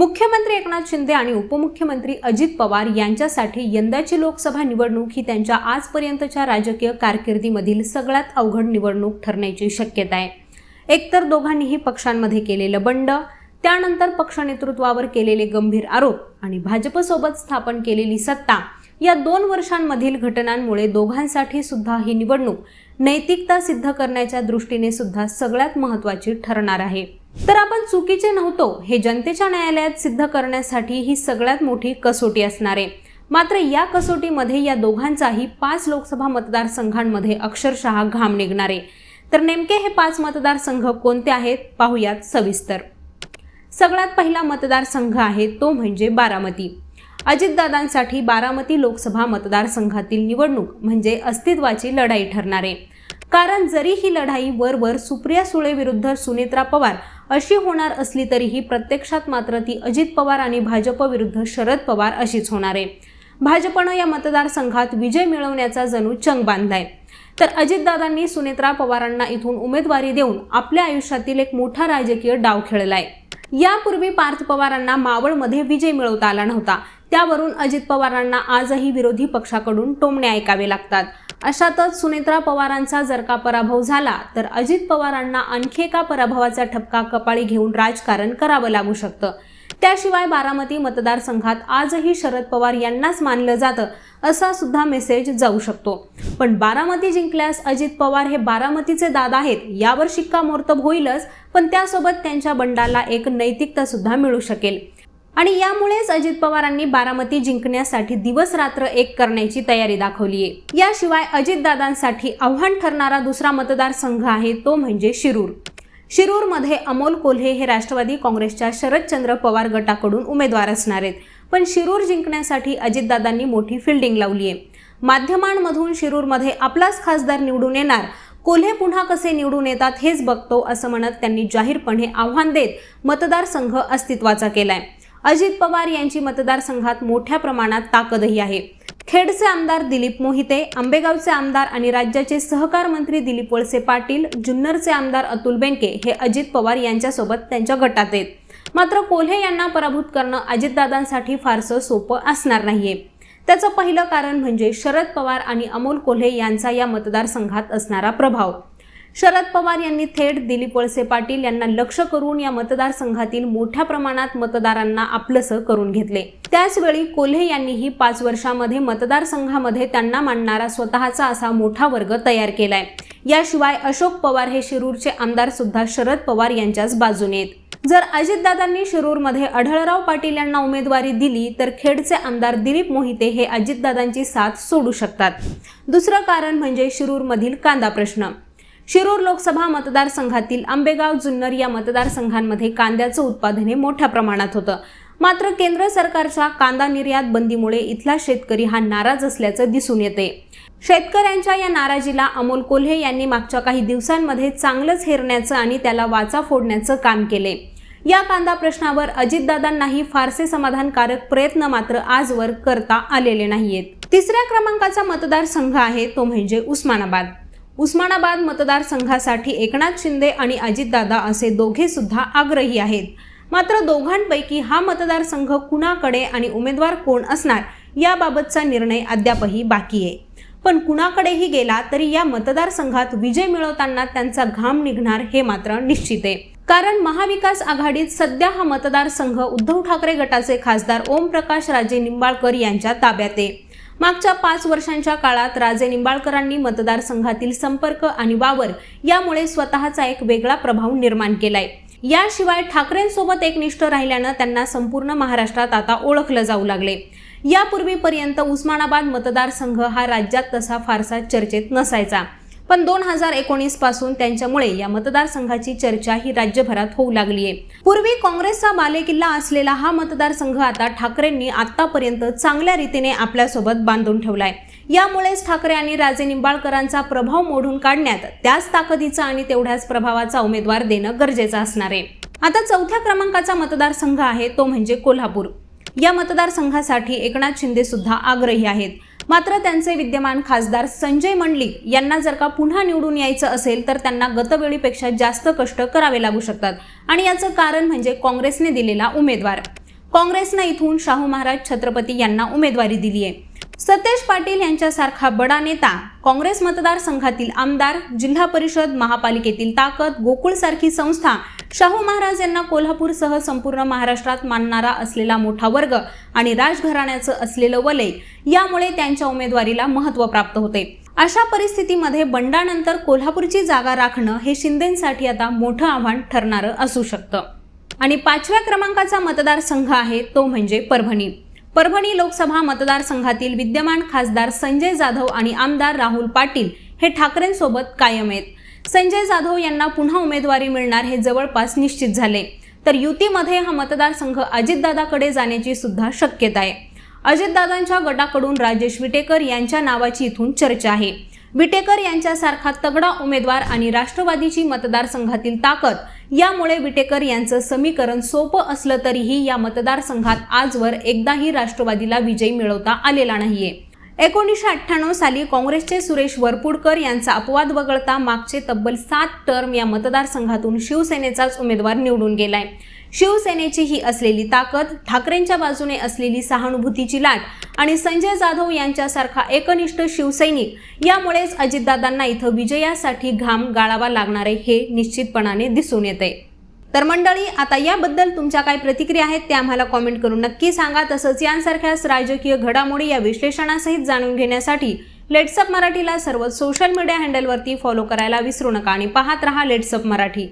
मुख्यमंत्री एकनाथ शिंदे आणि उपमुख्यमंत्री अजित पवार यांच्यासाठी यंदाची लोकसभा निवडणूक ही त्यांच्या आजपर्यंतच्या राजकीय कारकिर्दीमधील सगळ्यात अवघड निवडणूक ठरण्याची शक्यता आहे. एकतर दोघांनीही पक्षांमध्ये केलेलं बंड त्यानंतर पक्ष नेतृत्वावर केलेले गंभीर आरोप आणि भाजपसोबत स्थापन केलेली सत्ता या दोन वर्षांमधील घटनांमुळे दोघांसाठी सुद्धा ही निवडणूक नैतिकता सिद्ध करण्याच्या दृष्टीने सुद्धा सगळ्यात महत्त्वाची ठरणार आहे. तर आपण चुकीचे नव्हतो हे जनतेच्या न्यायालयात सिद्ध करण्यासाठी ही सगळ्यात मोठी कसोटी असणार आहे. मात्र या कसोटीमध्ये या दोघांचाही पाच लोकसभा मतदारसंघांमध्ये अक्षरशः घाम निघणार आहे. तर नेमके हे पाच मतदारसंघ कोणते आहेत पाहूयात सविस्तर. सगळ्यात पहिला मतदारसंघ आहे तो म्हणजे बारामती. अजितदादांसाठी बारामती लोकसभा मतदारसंघातील निवडणूक म्हणजे अस्तित्वाची लढाई ठरणार आहे. कारण जरी ही लढाई वरवर सुप्रिया सुळे विरुद्ध सुनेत्रा पवार अशी होणार असली तरीही प्रत्यक्षात मात्र ती अजित पवार आणि भाजप विरुद्ध शरद पवार अशीच होणार आहे. भाजपनं या मतदारसंघात विजय मिळवण्याचा जणू चंग बांधलाय. तर अजितदादांनी सुनेत्रा पवारांना इथून उमेदवारी देऊन आपल्या आयुष्यातील एक मोठा राजकीय डाव खेळलाय. यापूर्वी पार्थ पवारांना मावळमध्ये विजय मिळवता आला नव्हता. त्यावरून अजित पवारांना आजही विरोधी पक्षाकडून टोमणे ऐकावे लागतात. अशातच सुनेत्रा पवारांचा जर का पराभव झाला तर अजित पवारांना आणखी एका पराभवाचा ठपका कपाळी घेऊन राजकारण करावं लागू शकतं. त्याशिवाय बारामती मतदारसंघात आजही शरद पवार यांनाच मानलं जातं असा सुद्धा मेसेज जाऊ शकतो. पण बारामती जिंकल्यास अजित पवार हे बारामतीचे दादा आहेत यावर शिक्कामोर्तब होईलच पण त्यासोबत त्यांच्या बंडाला एक नैतिकता सुद्धा मिळू शकेल. आणि यामुळेच अजित पवारांनी बारामती जिंकण्यासाठी दिवस रात्र एक करण्याची तयारी दाखवली आहे याशिवाय अजितदादांसाठी आव्हान ठरणारा दुसरा मतदारसंघ आहे तो म्हणजे शिरूर. शिरूरमध्ये अमोल कोल्हे हे राष्ट्रवादी काँग्रेसच्या शरदचंद्र पवार गटाकडून उमेदवार असणार आहेत. पण शिरूर जिंकण्यासाठी अजितदादांनी मोठी फिल्डिंग लावली आहे माध्यमांमधून शिरूरमध्ये आपलाच खासदार निवडून येणार. कोल्हे पुन्हा कसे निवडून येतात हेच बघतो असं म्हणत त्यांनी जाहीरपणे आव्हान देत मतदारसंघ अस्तित्वाचा केलाय. अजित पवार यांची मतदारसंघात मोठ्या प्रमाणात ताकदही आहे. खेडचे आमदार दिलीप मोहिते आंबेगावचे आमदार आणि राज्याचे सहकार मंत्री दिलीप वळसे पाटील जुन्नरचे आमदार अतुल बेनके हे अजित पवार यांच्यासोबत त्यांच्या गटात आहेत. मात्र कोल्हे यांना पराभूत करणं अजितदादांसाठी फारसं सोपं असणार नाहीये. त्याचं पहिलं कारण म्हणजे शरद पवार आणि अमोल कोल्हे यांचा या मतदारसंघात असणारा प्रभाव. शरद पवार यांनी थेट दिलीप वळसे पाटील यांना लक्ष करून या मतदारसंघातील मोठ्या प्रमाणात मतदारांना आपलंसं करून घेतले. त्याचवेळी कोल्हे यांनीही पाच वर्षामध्ये मतदारसंघामध्ये त्यांना मांडणारा स्वतःचा असा मोठा वर्ग तयार केलाय. याशिवाय अशोक पवार हे शिरूरचे आमदार सुद्धा शरद पवार यांच्याच बाजूने आहेत. जर अजितदादांनी शिरूरमध्ये आढळराव पाटील यांना उमेदवारी दिली तर खेडचे आमदार दिलीप मोहिते हे अजितदादांची साथ सोडू शकतात. दुसरं कारण म्हणजे शिरूरमधील कांदा प्रश्न. शिरूर लोकसभा मतदारसंघातील आंबेगाव जुन्नर या मतदारसंघांमध्ये कांद्याचं उत्पादन हे मोठ्या प्रमाणात होतं. मात्र केंद्र सरकारच्या कांदा निर्यात बंदीमुळे इथला शेतकरी हा नाराज असल्याचं दिसून येते. शेतकऱ्यांच्या या नाराजीला अमोल कोल्हे यांनी मागच्या काही दिवसांमध्ये चांगलंच हेरण्याचं आणि त्याला वाचा फोडण्याचं काम केले. या कांदा प्रश्नावर अजितदादांनाही फारसे समाधानकारक प्रयत्न मात्र आजवर करता आलेले नाहीयेत. तिसऱ्या क्रमांकाचा मतदारसंघ आहे तो म्हणजे उस्मानाबाद. उस्मानाबाद मतदारसंघासाठी एकनाथ शिंदे आणि अजितदादा असे दोघे सुद्धा आग्रही आहेत. मात्र दोघांपैकी हा मतदारसंघ कुणाकडे आणि उमेदवार कोण असणार याबाबतचा निर्णय अद्यापही बाकी आहे. पण कुणाकडेही गेला तरी या मतदारसंघात विजय मिळवताना त्यांचा घाम निघणार हे मात्र निश्चित आहे. कारण महाविकास आघाडीत सध्या हा मतदारसंघ उद्धव ठाकरे गटाचे खासदार ओमप्रकाश राजे निंबाळकर यांच्या ताब्यात आहे. मागच्या पाच वर्षांच्या काळात राजे निंबाळकरांनी मतदारसंघातील संपर्क आणि वावर यामुळे स्वतःचा एक वेगळा प्रभाव निर्माण केलाय. याशिवाय ठाकरेंसोबत एकनिष्ठ राहिल्यानं त्यांना संपूर्ण महाराष्ट्रात आता ओळखलं जाऊ लागले यापूर्वीपर्यंत उस्मानाबाद मतदारसंघ हा राज्यात तसा फारसा चर्चेत नसायचा. पण दोन हजार एकोणीसपासून त्यांच्यामुळे या मतदारसंघाची चर्चा ही राज्यभरात होऊ लागली आहे. पूर्वी काँग्रेसचा बालेकिल्ला असलेला हा मतदारसंघ आता ठाकरेंनी आतापर्यंत चांगल्या रीतीने आपल्यासोबत बांधून ठेवलाय. यामुळेच ठाकरे आणि राजे निंबाळकरांचा प्रभाव मोडून काढण्यात त्याच ताकदीचा आणि तेवढ्याच प्रभावाचा उमेदवार देणं गरजेचं असणार आहे. आता चौथ्या क्रमांकाचा मतदारसंघ आहे तो म्हणजे कोल्हापूर. या मतदारसंघासाठी एकनाथ शिंदे सुद्धा आग्रही आहेत. मात्र त्यांचे विद्यमान खासदार संजय मंडलिक यांना जर का पुन्हा निवडून यायचं असेल तर त्यांना गतवेळीपेक्षा जास्त कष्ट करावे लागू शकतात. आणि याचं कारण म्हणजे काँग्रेसने दिलेला उमेदवार. काँग्रेसनं इथून शाहू महाराज छत्रपती यांना उमेदवारी दिली आहे सतेज पाटील यांच्यासारखा बडा नेता काँग्रेस मतदारसंघातील आमदार जिल्हा परिषद महापालिकेतील ताकद गोकुळसारखी संस्था शाहू महाराज यांना कोल्हापूरसह संपूर्ण महाराष्ट्रात मानणारा असलेला मोठा वर्ग आणि राजघराण्याचं असलेलं वलय यामुळे त्यांच्या उमेदवारीला महत्त्व प्राप्त होते. अशा परिस्थितीमध्ये बंडानंतर कोल्हापूरची जागा राखणं हे शिंदेसाठी आता मोठं आव्हान ठरणारं असू शकतं. आणि पाचव्या क्रमांकाचा मतदारसंघ आहे तो म्हणजे परभणी. परभणी लोकसभा मतदारसंघातील विद्यमान खासदार संजय जाधव आणि आमदार राहुल पाटील हे ठाकरेंसोबत कायम आहेत. संजय जाधव यांना पुन्हा उमेदवारी मिळणार हे जवळपास निश्चित झाले. तर युतीमध्ये हा मतदारसंघ अजितदादाकडे जाण्याची सुद्धा शक्यता आहे. अजितदादांच्या गटाकडून राजेश विटेकर यांच्या नावाची इथून चर्चा आहे. विटेकर यांच्यासारखा तगडा उमेदवार आणि राष्ट्रवादीची मतदारसंघातील ताकद यामुळे विटेकर यांचं समीकरण सोपं असलं तरीही या मतदारसंघात आजवर एकदाही राष्ट्रवादीला विजय मिळवता आलेला नाहीये. एकोणीसशे अठ्ठ्याण्णव साली काँग्रेसचे सुरेश वरपुडकर यांचा अपवाद वगळता मागचे तब्बल सात टर्म या मतदारसंघातून शिवसेनेचाच उमेदवार निवडून गेलाय. शिवसेनेची ही असलेली ताकद ठाकरेंच्या बाजूने असलेली सहानुभूतीची लाट आणि संजय जाधव यांच्यासारखा एकनिष्ठ शिवसैनिक यामुळेच अजितदादांना इथं विजयासाठी घाम गाळावा लागणार आहे हे निश्चितपणाने दिसून येते तर मंडळी आता याबद्दल तुमच्या काय प्रतिक्रिया आहेत त्या आम्हाला कॉमेंट करून नक्की सांगा. तसंच यांसारख्याच राजकीय घडामोडी या विश्लेषणासहित जाणून घेण्यासाठी लेट्सअप मराठीला सर्व सोशल मीडिया हँडलवरती फॉलो करायला विसरू नका आणि पाहत रहा लेट्सअप मराठी.